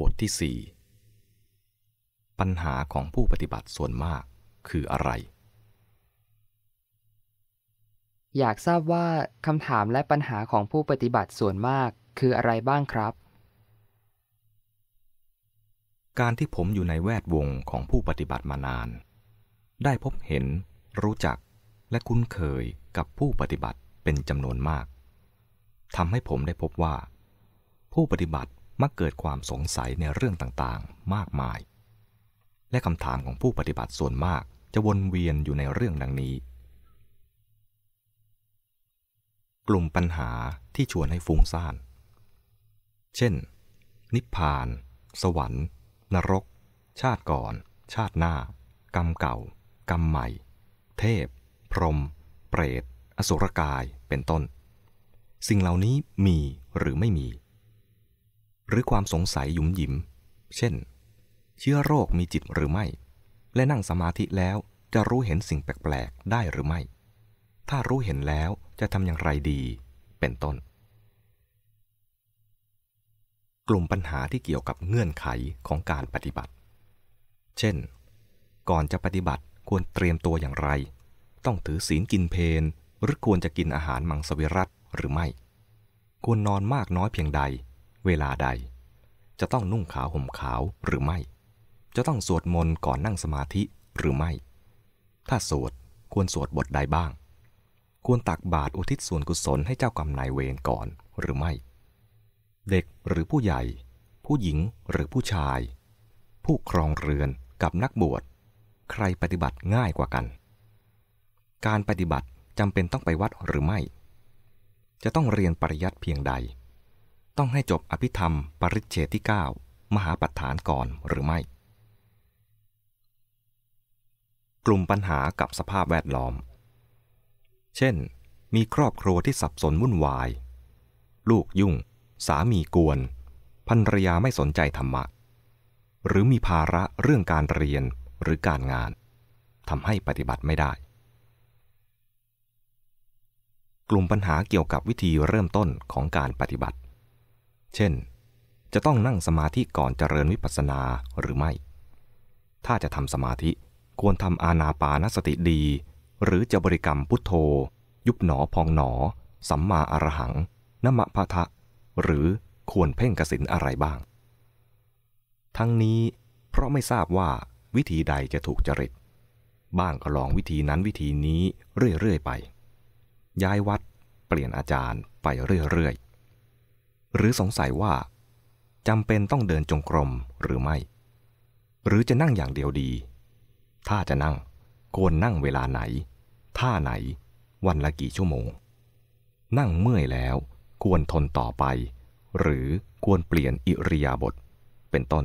บทที่ 4 ปัญหาของผู้ปฏิบัติส่วนมากคืออะไร อยากทราบว่าคำถามและปัญหาของผู้ปฏิบัติส่วนมากคืออะไรบ้างครับ การที่ผมอยู่ในแวดวงของผู้ปฏิบัติมานาน ได้พบเห็น รู้จักและคุ้นเคยกับผู้ปฏิบัติเป็นจำนวนมากทำให้ผมได้พบว่า ผู้ปฏิบัติ มักเกิดความสงสัยในเรื่องต่างๆ มากมาย และคำถามของผู้ปฏิบัติส่วนมากจะวนเวียนอยู่ในเรื่องดังนี้ กลุ่มปัญหาที่ชวนให้ฟุ้งซ่าน เช่น นิพพาน สวรรค์ นรก ชาติก่อน ชาติหน้า กรรมเก่า กรรมใหม่ เทพ พรหมเปรต อสุรกาย เป็นต้น สิ่งเหล่านี้มีหรือไม่มี หรือความสงสัยหยุมหยิม เช่น เชื้อโรคมีจิตหรือไม่ และนั่งสมาธิแล้วจะรู้เห็นสิ่งแปลกๆ ได้หรือไม่ ถ้ารู้เห็นแล้วจะทำอย่างไรดี เป็นต้น กลุ่มปัญหาที่เกี่ยวกับเงื่อนไขของการปฏิบัติ เช่น ก่อนจะปฏิบัติควรเตรียมตัวอย่างไร ต้องถือศีลกินเพนหรือควรจะกินอาหารมังสวิรัตหรือไม่ ควรนอนมากน้อยเพียงใด เวลาใด จะต้องนุ่งขาวห่มขาวหรือไม่ จะต้องสวดมนต์ก่อนนั่งสมาธิหรือไม่ ถ้าสวดควรสวดบทใดบ้าง ควรตักบาตรอุทิศส่วนกุศลให้เจ้ากรรมนายเวรก่อนหรือไม่ เด็กหรือผู้ใหญ่ ผู้หญิงหรือผู้ชาย ผู้ครองเรือนกับนักบวช ใครปฏิบัติง่ายกว่ากัน การปฏิบัติจำเป็นต้องไปวัดหรือไม่ จะต้องเรียนปริยัติเพียงใด ต้องให้จบอภิธรรมปริเชตที่ 9 มหาปัฏฐานก่อนหรือไม่ กลุ่มปัญหากับสภาพแวดล้อม เช่น มีครอบครัวที่สับสนวุ่นวาย ลูกยุ่ง สามีกวนภรรยาไม่สนใจธรรมะ หรือมีภาระเรื่องการเรียนหรือการงานทำให้ปฏิบัติไม่ได้ กลุ่มปัญหาเกี่ยวกับวิธีเริ่มต้นของการปฏิบัติ เช่น จะต้องนั่งสมาธิก่อนเจริญวิปัสสนาหรือไม่ ถ้าจะทำสมาธิควรทำอานาปานสติดี หรือจะบริกรรมพุทโธ ยุบหนอพองหนอ สัมมาอรหังนมะพะทะ หรือควรเพ่งกสินอะไรบ้าง ทั้งนี้เพราะไม่ทราบว่าวิธีใดจะถูกจริต บ้างก็ลองวิธีนั้นวิธีนี้เรื่อยๆไป ย้ายวัดเปลี่ยนอาจารย์ไปเรื่อยๆ หรือสงสัยว่าจำเป็นต้องเดินจงกรมหรือไม่ หรือจะนั่งอย่างเดียวดี ถ้าจะนั่งควรนั่งเวลาไหน ท่าไหน วันละกี่ชั่วโมง นั่งเมื่อยแล้วควรทนต่อไป หรือควรเปลี่ยนอิริยาบถเป็นต้น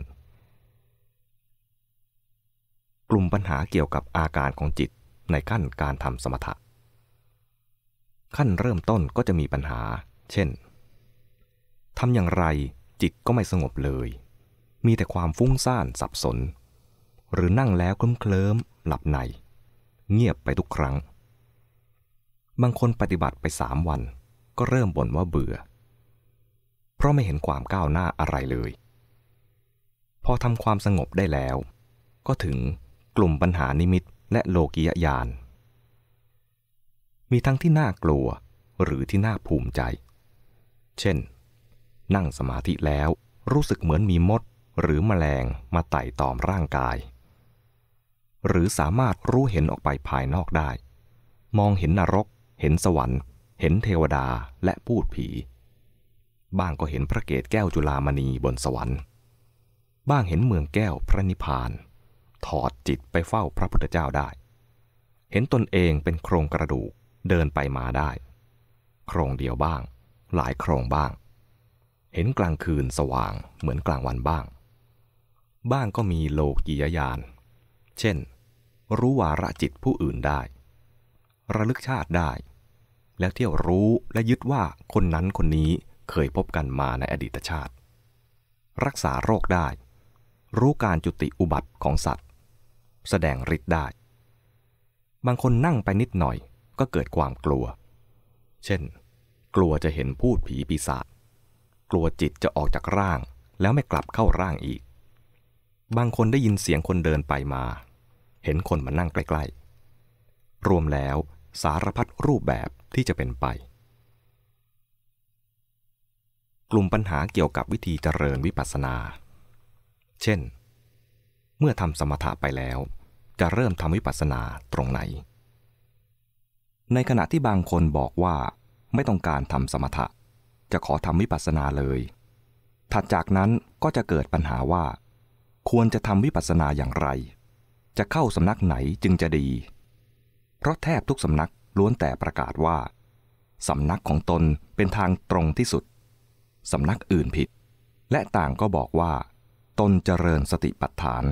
กลุ่มปัญหาเกี่ยวกับอาการของจิตในขั้นการทำสมถะ ขั้นเริ่มต้นก็จะมีปัญหา เช่น ทำอย่างไรจิตก็ไม่สงบเลย มีแต่ความฟุ้งซ่านสับสน หรือนั่งแล้วเคลิ้มหลับใน เงียบไปทุกครั้ง บางคนปฏิบัติไปสามวัน ก็เริ่มบ่นว่าเบื่อ เพราะไม่เห็นความก้าวหน้าอะไรเลย พอทำความสงบได้แล้ว ก็ถึงกลุ่มปัญหานิมิตและโลกิยญาณมีทั้งที่น่ากลัวหรือที่น่าภูมิใจ เช่น นั่งสมาธิแล้วรู้สึกเหมือนมีมดหรือมแมลงมาไต่ตอมร่างกาย หรือสามารถรู้เห็นออกไปภายนอกได้ มองเห็นนรก เห็นสวรรค์ เห็นเทวดาและพูดผี บ้างก็เห็นพระเกศแก้วจุลามณีบนสวรรค์ บ้างเห็นเมืองแก้วพระนิพพาน ถอดจิตไปเฝ้าพระพุทธเจ้าได้ เห็นตนเองเป็นโครงกระดูกเดินไปมาได้ โครงเดียวบ้าง หลายโครงบ้าง เห็นกลางคืนสว่างเหมือนกลางวันบ้าง บ้างก็มีโลกียญาณ เช่น รู้วาระจิตผู้อื่นได้ ระลึกชาติได้ แล้วเที่ยวรู้และยึดว่าคนนั้นคนนี้เคยพบกันมาในอดีตชาติ รักษาโรคได้ รู้การจุติอุบัติของสัตว์ แสดงฤทธิ์ได้ บางคนนั่งไปนิดหน่อยก็เกิดความกลัว เช่น กลัวจะเห็นพูดผีปีศาจ กลัวจิตจะออกจากร่าง แล้วไม่กลับเข้าร่างอีก บางคนได้ยินเสียงคนเดินไปมา เห็นคนมานั่งใกล้ ๆ รวมแล้วสารพัดรูปแบบที่จะเป็นไป กลุ่มปัญหาเกี่ยวกับวิธีเจริญวิปัสสนา เช่น เมื่อทำสมถะไปแล้ว จะเริ่มทำวิปัสสนาตรงไหน ในขณะที่บางคนบอกว่าไม่ต้องการทำสมถะ จะขอทำวิปัสสนาเลย ถัดจากนั้นก็จะเกิดปัญหาว่า ควรจะทำวิปัสสนาอย่างไร จะเข้าสำนักไหนจึงจะดี เพราะแทบทุกสำนักล้วนแต่ประกาศว่าสำนักของตนเป็นทางตรงที่สุด สำนักอื่นผิด และต่างก็บอกว่า ตนเจริญสติปัฏฐาน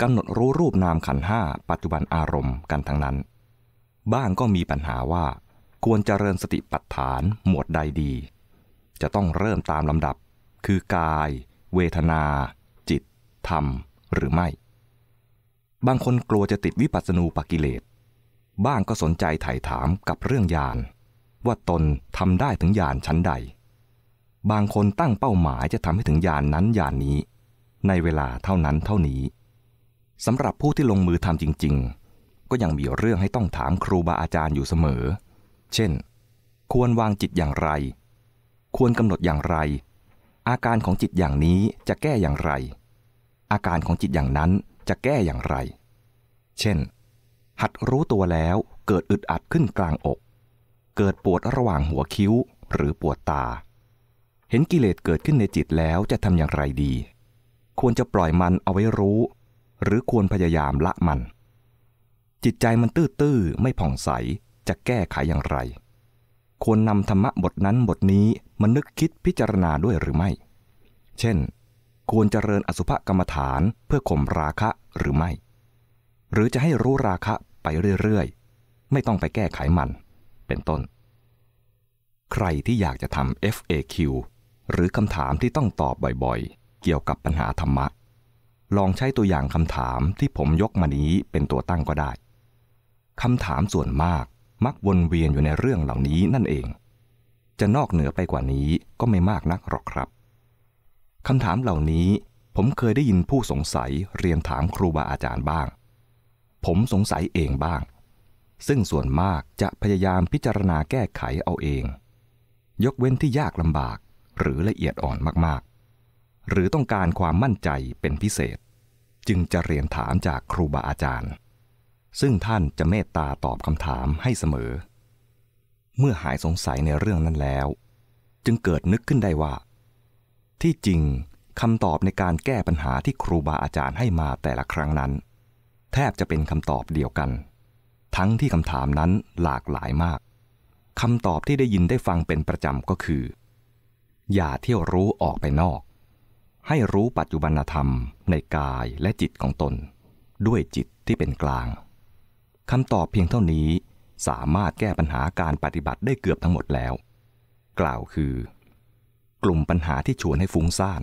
กำหนดรู้รูปนามขันห้าปัจจุบันอารมณ์กันทั้งนั้น บ้างก็มีปัญหาว่า ควรเจริญสติปัฏฐานหมวดใดดี จะต้องเริ่มตามลำดับ คือกาย เวทนา จิต ธรรม หรือไม่ บางคนกลัวจะติดวิปัสสนูปกิเลส บ้างก็สนใจไถ่ถามกับเรื่องญาณว่าตนทำได้ถึงญาณชั้นใด บางคนตั้งเป้าหมายจะทำให้ถึงญาณนนั้นญาณนนี้ ในเวลาเท่านั้นเท่านี้สำหรับผู้ที่ลงมือทำจริง ๆ ก็ยังมีเรื่องให้ต้องถามครูบาอาจารย์อยู่เสมอ เช่น ควรวางจิตอย่างไร ควรกำหนดอย่างไร อาการของจิตอย่างนี้จะแก้อย่างไร อาการของจิตอย่างนั้นจะแก้อย่างไร เช่น หัดรู้ตัวแล้วเกิดอึดอัดขึ้นกลางอก เกิดปวดระหว่างหัวคิ้วหรือปวดตา เห็นกิเลสเกิดขึ้นในจิตแล้วจะทำอย่างไรดี ควรจะปล่อยมันเอาไว้รู้ หรือควรพยายามละมัน จิตใจมันตื้อๆไม่ผ่องใสจะแก้ไขอย่างไร ควรนำธรรมะบทนั้นบทนี้มานึกคิดพิจารณาด้วยหรือไม่ เช่น ควรเจริญอสุภกรรมฐานเพื่อข่มราคะหรือไม่ หรือจะให้รู้ราคะไปเรื่อยๆ ไม่ต้องไปแก้ไขมัน เป็นต้น ใครที่อยากจะทำ FAQ หรือคำถามที่ต้องตอบบ่อยๆ เกี่ยวกับปัญหาธรรมะ ลองใช้ตัวอย่างคำถามที่ผมยกมานี้เป็นตัวตั้งก็ได้คำถามส่วนมาก มักวนเวียนอยู่ในเรื่องเหล่านี้นั่นเอง จะนอกเหนือไปกว่านี้ก็ไม่มากนักหรอกครับคำถามเหล่านี้ผมเคยได้ยินผู้สงสัยเรียนถามครูบาอาจารย์บ้าง ผมสงสัยเองบ้าง ซึ่งส่วนมากจะพยายามพิจารณาแก้ไขเอาเอง ยกเว้นที่ยากลำบากหรือละเอียดอ่อนมากๆ หรือต้องการความมั่นใจเป็นพิเศษ จึงจะเรียนถามจากครูบาอาจารย์ ซึ่งท่านจะเมตตาตอบคำถามให้เสมอ เมื่อหายสงสัยในเรื่องนั้นแล้ว จึงเกิดนึกขึ้นได้ว่า ที่จริงคำตอบในการแก้ปัญหาที่ครูบาอาจารย์ให้มาแต่ละครั้งนั้น แทบจะเป็นคำตอบเดียวกัน ทั้งที่คำถามนั้นหลากหลายมากคำตอบที่ได้ยินได้ฟังเป็นประจำก็คือ อย่าเที่ยวรู้ออกไปนอก ให้รู้ปัจจุบันธรรมในกายและจิตของตน ด้วยจิตที่เป็นกลาง คำตอบเพียงเท่านี้สามารถแก้ปัญหาการปฏิบัติได้เกือบทั้งหมดแล้ว กล่าวคือ กลุ่มปัญหาที่ชวนให้ฟุ้งซ่าน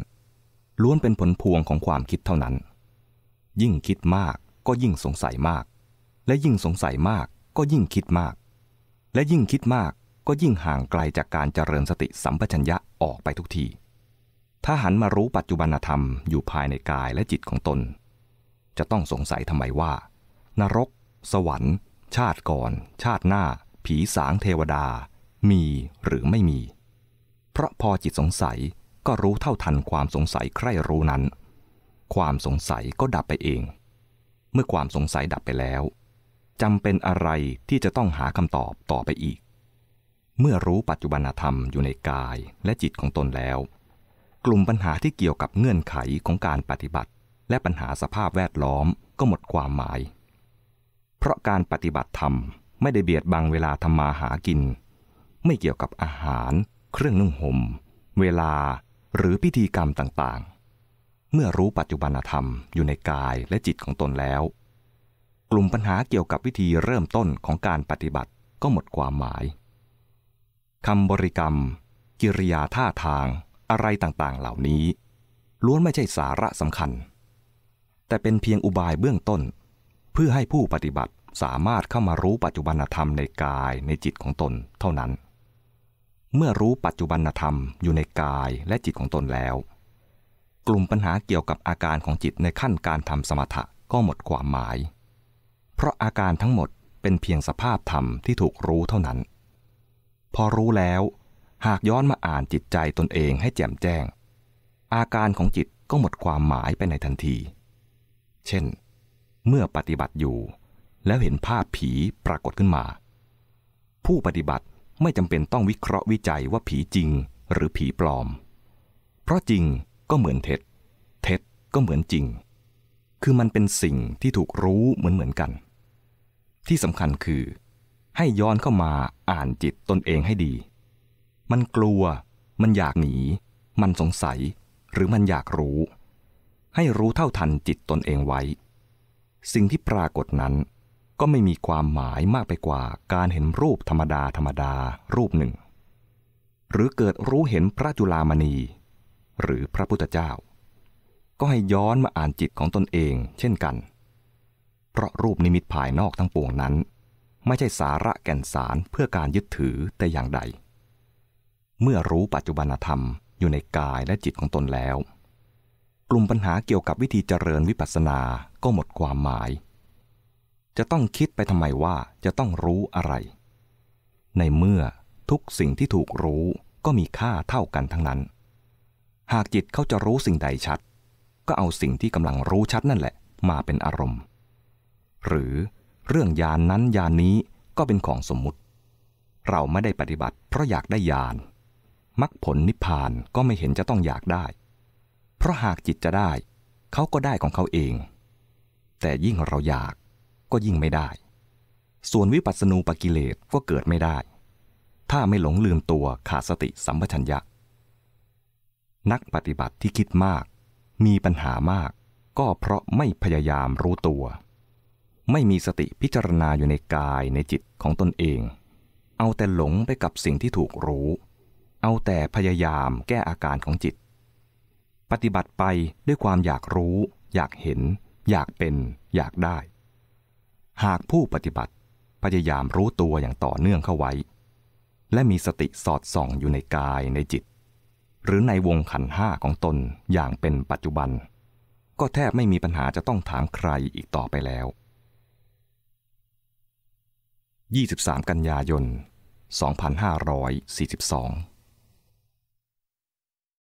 ล้วนเป็นผลพวงของความคิดเท่านั้น ยิ่งคิดมากก็ยิ่งสงสัยมาก และยิ่งสงสัยมากก็ยิ่งคิดมาก และยิ่งคิดมากก็ยิ่งห่างไกลจากการเจริญสติสัมปชัญญะออกไปทุกที ถ้าหันมารู้ปัจจุบันธรรมอยู่ภายในกายและจิตของตน จะต้องสงสัยทำไมว่า นรก สวรรค์ ชาติก่อน ชาติหน้า ผีสางเทวดา มีหรือไม่มี เพราะพอจิตสงสัยก็รู้เท่าทันความสงสัยใคร่รู้นั้น ความสงสัยก็ดับไปเอง เมื่อความสงสัยดับไปแล้วจำเป็นอะไรที่จะต้องหาคำตอบต่อไปอีก เมื่อรู้ปัจจุบันธรรมอยู่ในกายและจิตของตนแล้ว กลุ่มปัญหาที่เกี่ยวกับเงื่อนไขของการปฏิบัติ และปัญหาสภาพแวดล้อมก็หมดความหมาย ราะการปฏิบัติธรรมไม่ได้เบียดบังเวลาทำมาหากิน ไม่เกี่ยวกับอาหาร เครื่องนุ่งห่ม เวลาหรือพิธีกรรมต่างๆ เมื่อรู้ปัจจุบันธรรมอยู่ในกายและจิตของตนแล้ว กลุ่มปัญหาเกี่ยวกับวิธีเริ่มต้นของการปฏิบัติก็หมดความหมายคำบริกรรม กิริยาท่าทางอะไรต่างๆ เหล่านี้ ล้วนไม่ใช่สาระสำคัญ แต่เป็นเพียงอุบายเบื้องต้น เพื่อให้ผู้ปฏิบัติสามารถเข้ามารู้ปัจจุบันธรรมในกายในจิตของตนเท่านั้น เมื่อรู้ปัจจุบันธรรมอยู่ในกายและจิตของตนแล้ว กลุ่มปัญหาเกี่ยวกับอาการของจิตในขั้นการทำสมถะก็หมดความหมาย เพราะอาการทั้งหมดเป็นเพียงสภาพธรรมที่ถูกรู้เท่านั้น พอรู้แล้วหากย้อนมาอ่านจิตใจตนเองให้แจ่มแจ้ง อาการของจิตก็หมดความหมายไปในทันที เช่น เมื่อปฏิบัติอยู่ แล้วเห็นภาพผีปรากฏขึ้นมา ผู้ปฏิบัติไม่จำเป็นต้องวิเคราะห์วิจัยว่าผีจริงหรือผีปลอม เพราะจริงก็เหมือนเท็จ เท็จก็เหมือนจริง คือมันเป็นสิ่งที่ถูกรู้เหมือนเหมือนกัน ที่สำคัญคือ ให้ย้อนเข้ามาอ่านจิตตนเองให้ดี มันกลัว มันอยากหนี มันสงสัย หรือมันอยากรู้ ให้รู้เท่าทันจิตตนเองไว้ สิ่งที่ปรากฏนั้น ก็ไม่มีความหมายมากไปกว่าการเห็นรูปธรรมดาธรรมดารูปหนึ่ง หรือเกิดรู้เห็นพระจุลามณี หรือพระพุทธเจ้า ก็ให้ย้อนมาอ่านจิตของตนเอง เช่นกัน เพราะรูปนิมิตภายนอกทั้งปวงนั้น ไม่ใช่สาระแก่นสารเพื่อการยึดถือแต่อย่างใด เมื่อรู้ปัจจุบันธรรมอยู่ในกายและจิตของตนแล้ว กลุ่มปัญหาเกี่ยวกับวิธีเจริญวิปัสสนาก็หมดความหมาย จะต้องคิดไปทำไมว่าจะต้องรู้อะไร ในเมื่อทุกสิ่งที่ถูกรู้ก็มีค่าเท่ากันทั้งนั้น หากจิตเขาจะรู้สิ่งใดชัด ก็เอาสิ่งที่กำลังรู้ชัดนั่นแหละ มาเป็นอารมณ์ หรือเรื่องยานนั้นยานนี้ก็เป็นของสมมุติ เราไม่ได้ปฏิบัติเพราะอยากได้ยานมรรคผลนิพพานก็ไม่เห็นจะต้องอยากได้ เพราะหากจิตจะได้เขาก็ได้ของเขาเอง แต่ยิ่งเราอยากก็ยิ่งไม่ได้ ส่วนวิปัสสนูปกิเลสก็เกิดไม่ได้ ถ้าไม่หลงลืมตัวขาดสติสัมปชัญญะ นักปฏิบัติที่คิดมาก มีปัญหามาก ก็เพราะไม่พยายามรู้ตัว ไม่มีสติพิจารณาอยู่ในกายในจิตของตนเอง เอาแต่หลงไปกับสิ่งที่ถูกรู้ เอาแต่พยายามแก้อาการของจิต ปฏิบัติไปด้วยความอยากรู้ อยากเห็น อยากเป็น อยากได้ หากผู้ปฏิบัติพยายามรู้ตัวอย่างต่อเนื่องเข้าไว้ และมีสติสอดส่องอยู่ในกายในจิต หรือในวงขันห้าของตนอย่างเป็นปัจจุบัน ก็แทบไม่มีปัญหาจะต้องถามใครอีกต่อไปแล้ว 23 กันยายน 2542